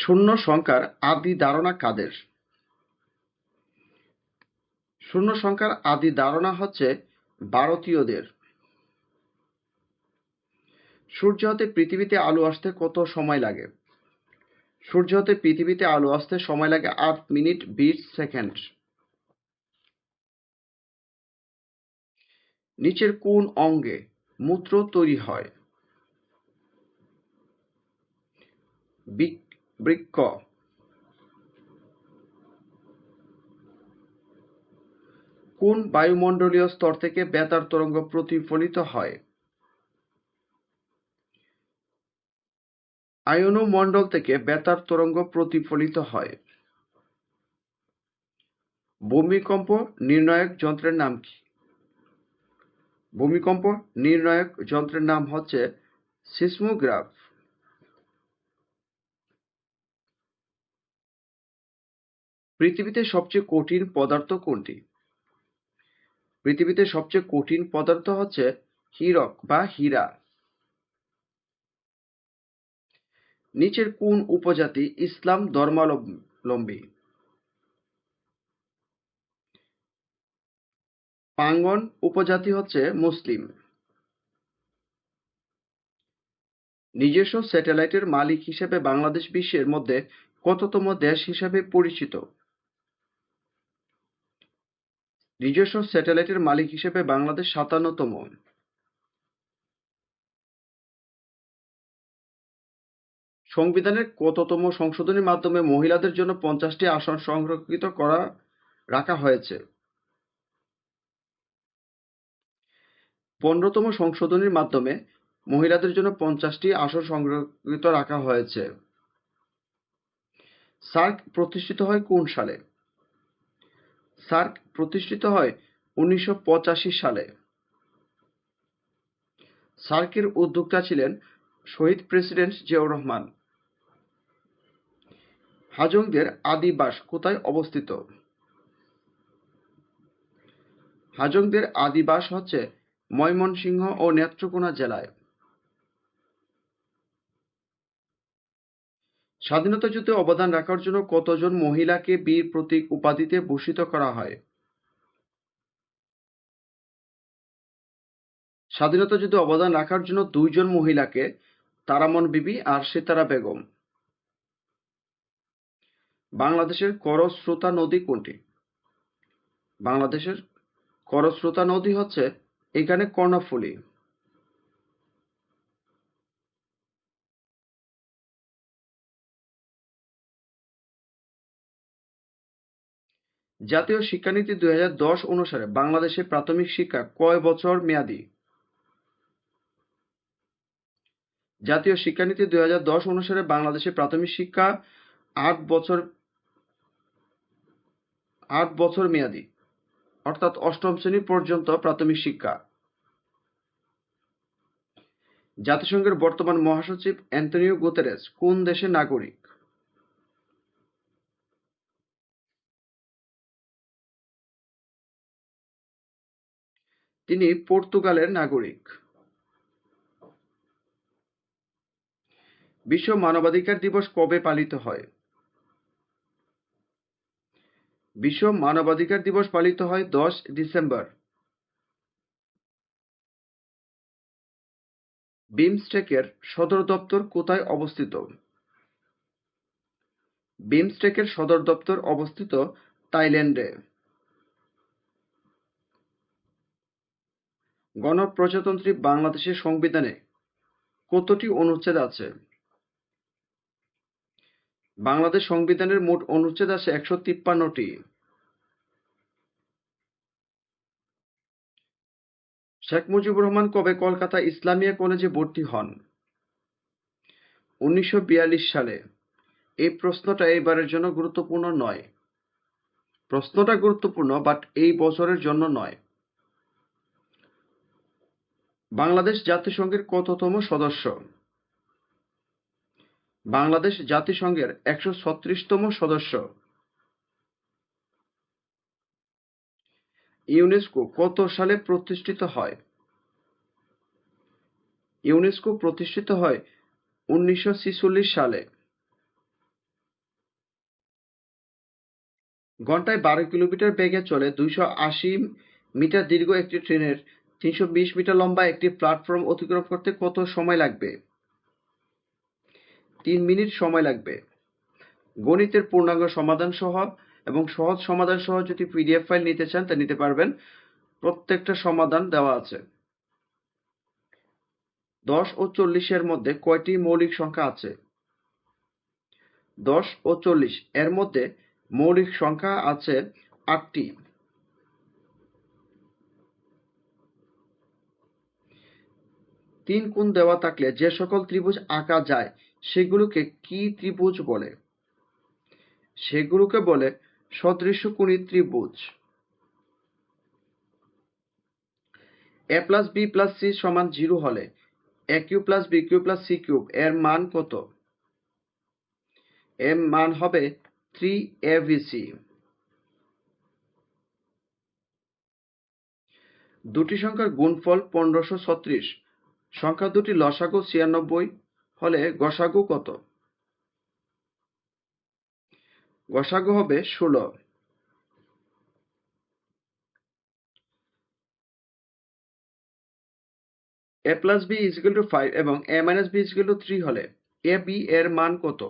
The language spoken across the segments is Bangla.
শূন্য সংখ্যার আদি ধারণা কাদের? শূন্য সংখ্যার আদি ধারণা হচ্ছে ভারতীয়দের। সূর্য হতে পৃথিবীতে আলো আসতে কত সময় লাগে? সূর্য হতে পৃথিবীতে আলো আসতে সময় লাগে আট মিনিট বিশ সেকেন্ড। নিচের কোন অঙ্গে মূত্র তৈরি হয়? বৃক- বৃক্ক কোন বায়ুমণ্ডলীয় স্তর থেকে বেতার তরঙ্গ প্রতিফলিত হয়? আয়নমণ্ডল থেকে বেতার তরঙ্গ প্রতিফলিত হয়। ভূমিকম্প নির্ণায়ক যন্ত্রের নাম কি? ভূমিকম্প নির্ণায়ক যন্ত্রের নাম হচ্ছে সিসমোগ্রাফ। পৃথিবীতে সবচেয়ে কঠিন পদার্থ কোনটি? পৃথিবীতে সবচেয়ে কঠিন পদার্থ হচ্ছে হীরক বা হীরা। নিচের কোন উপজাতি ইসলাম ধর্মাবলম্বী? পাঙ্গন উপজাতি হচ্ছে মুসলিম। নিজস্ব স্যাটেলাইটের মালিক হিসেবে বাংলাদেশ বিশ্বের মধ্যে কততম দেশ হিসেবে পরিচিত? নিজস্ব স্যাটেলাইটের মালিক হিসেবে বাংলাদেশ সাতান্নতম। সংবিধানের কততম সংশোধনীর মাধ্যমে মহিলাদের জন্য পঞ্চাশটি আসন সংরক্ষিত করা, রাখা হয়েছে। পনেরোতম সংশোধনীর মাধ্যমে মহিলাদের জন্য পঞ্চাশটি আসন সংরক্ষিত রাখা হয়েছে। সার্ক প্রতিষ্ঠিত হয় কোন সালে? সার্ক প্রতিষ্ঠিত হয় উনিশশো পঁচাশি সালে। সার্কের উদ্যোক্তা ছিলেন শহীদ প্রেসিডেন্ট জিয়াউর রহমান। হাজংদের আদিবাস কোথায় অবস্থিত? হাজংদের আদিবাস হচ্ছে ময়মনসিংহ ও নেত্রকোনা জেলায়। স্বাধীনতা যুদ্ধে অবদান রাখার জন্য কতজন মহিলাকে বীর প্রতীক উপাধিতে ভূষিত করা হয়? স্বাধীনতা যুদ্ধে অবদান রাখার জন্য দুইজন মহিলাকে তারামন বিবি আর সিতারা বেগম। বাংলাদেশের করস্রোতা নদী কোনটি? বাংলাদেশের করস্রোতা নদী হচ্ছে এখানে কর্ণফুলী। জাতীয় শিক্ষানীতি দুই হাজার দশ অনুসারে বাংলাদেশে প্রাথমিক শিক্ষা কয় বছর মেয়াদী? জাতীয় শিক্ষানীতি দুই হাজার দশ অনুসারে বাংলাদেশে প্রাথমিক শিক্ষা আট বছর আট বছর মেয়াদী, অর্থাৎ অষ্টম শ্রেণি পর্যন্ত প্রাথমিক শিক্ষা। জাতিসংঘের বর্তমান মহাসচিব অ্যান্টনিও গুতেরেস কোন দেশের নাগরিক? তিনি পর্তুগালের নাগরিক। বিশ্ব মানবাধিকার দিবস কবে পালিত হয়? বিশ্ব মানবাধিকার দিবস পালিত হয় দশ ডিসেম্বর। বিমস্টেকের সদর দপ্তর কোথায় অবস্থিত? বিমস্টেকের সদর দপ্তর অবস্থিত থাইল্যান্ডে। গণপ্রজাতন্ত্রী বাংলাদেশের সংবিধানে কতটি অনুচ্ছেদ আছে? বাংলাদেশ সংবিধানের মোট অনুচ্ছেদ আছে একশো তিপ্পান্নটি। শেখ মুজিবুর রহমান কবে কলকাতা ইসলামিয়া কলেজে ভর্তি হন? উনিশশো বিয়াল্লিশ সালে। এই প্রশ্নটা এবারের জন্য গুরুত্বপূর্ণ নয়। প্রশ্নটা গুরুত্বপূর্ণ বাট এই বছরের জন্য নয়। বাংলাদেশ জাতিসংঘের কততম সদস্য? বাংলাদেশ জাতিসংঘের একশো ছত্রিশতম সদস্য। ইউনেস্কো কত সালে প্রতিষ্ঠিত হয়? ইউনেস্কো প্রতিষ্ঠিত হয় উনিশশো ছেচল্লিশ সালে। ঘন্টায় বারো কিলোমিটার বেগে চলে দুইশো আশি মিটার দীর্ঘ একটি ট্রেনের তিনশো বিশ মিটার লম্বা একটি প্ল্যাটফর্ম অতিক্রম করতে কত সময় লাগবে? তিন মিনিট সময় লাগবে। গণিতের পূর্ণাঙ্গ সমাধান সহ এবং সহজ সমাধান সহ যদি পিডিএফ ফাইল নিতে চান, তা নিতে পারবেন। প্রত্যেকটা সমাধান দেওয়া আছে। দশ ও চল্লিশের মধ্যে কয়টি মৌলিক সংখ্যা আছে? দশ ও চল্লিশ এর মধ্যে মৌলিক সংখ্যা আছে আটটি। তিন কোণ দেওয়া থাকলে যে সকল ত্রিভুজ আঁকা যায়, সেগুলোকে কি ত্রিভুজ বলে? সেগুলোকে বলে সদৃশ্যকোণী ত্রিভুজ। A plus B plus C সমান জিরো হলে A cube plus B cube plus C cube এর মান কত? এর মান হবে থ্রি এ সি। দুটি সংখ্যার গুণফল পনেরোশো ছত্রিশ। সংখ্যা দুটি লসাগু ছিয়ানব্বই হলে গসাগু কত? গসাগু হবে ষোলো। A plus B is two five এবং A minus B is two three হলে এ বি এর মান কত?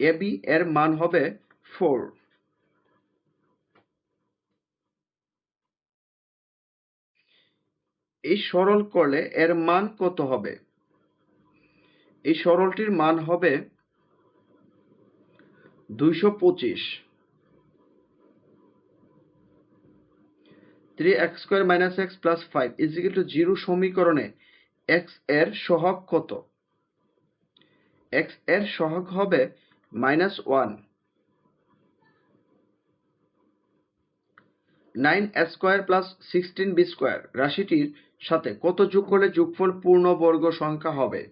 এ বি এর মান হবে ফোর। এই সরল করলে এর মান কত হবে? এই সরলটির মান হবে দুইশো পঁচিশ। Three X square minus X plus five two zero সমীকরণে এক্সের সহগ কত? এক্সের সহগ হবে minus one nine square plus sixteen B square রাশিটির সাথে কত যোগ করলে যোগফল পূর্ণবর্গ সংখ্যা হবে?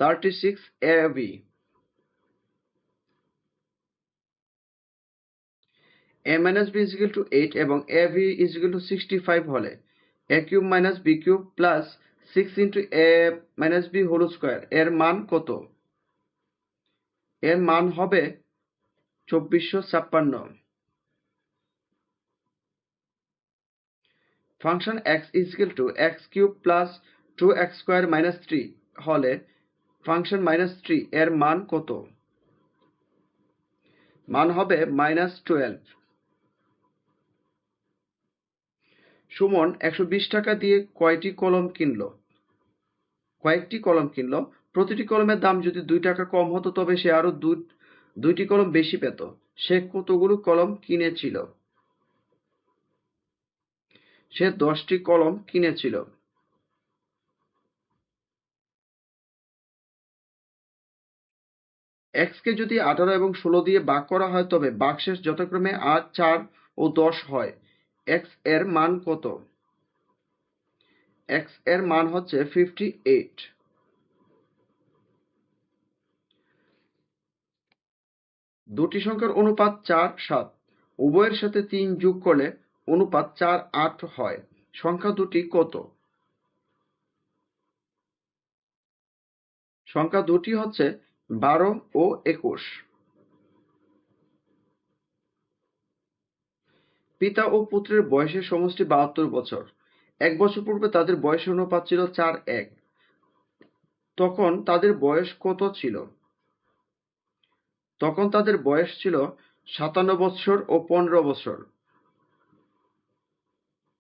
Thirty six A B minus b is equal to 8 এবং a b is equal to 65 হলে a cube minus B cube plus six into A minus B whole square এর মান কত? এর মান হবে চব্বিশশো ছাপ্পান্ন। Function X equal to X cube plus two X square minus three হলে ফাংশন মাইনাস থ্রি এর মান কত? মান হবে মাইনাস টুয়েলভ সুমন একশো বিশ টাকা দিয়ে কয়টি কলম কিনলো? কয়েকটি কলম কিনলো। প্রতিটি কলমের দাম যদি দুই টাকা কম হতো তবে সে আরও দুইটি কলম বেশি পেত। সে কতগুলো কলম কিনেছিল? সে দশটি কলম কিনেছিল। এক্স কে যদি আঠারো এবং ষোলো দিয়ে বাক করা হয়, তবে বাকশেষ যথাক্রমে আট, চার ও দশ হয়। এক্সের মান কত? এক্সের মান হচ্ছে ফিফটি এইট দুটি সংখ্যার অনুপাত চার, সাত। উভয়ের সাথে তিন যোগ করলে অনুপাত চার আট হয়। সংখ্যা দুটি কত? সংখ্যা দুটি হচ্ছে বারো ও একুশ। পিতা ও পুত্রের বয়সের সমষ্টি বাহাত্তর বছর। এক বছর পূর্বে তাদের বয়স অনুপাত ছিল চার এক। তখন তাদের বয়স কত ছিল? তখন তাদের বয়স ছিল সাতান্ন বছর ও পনেরো বছর।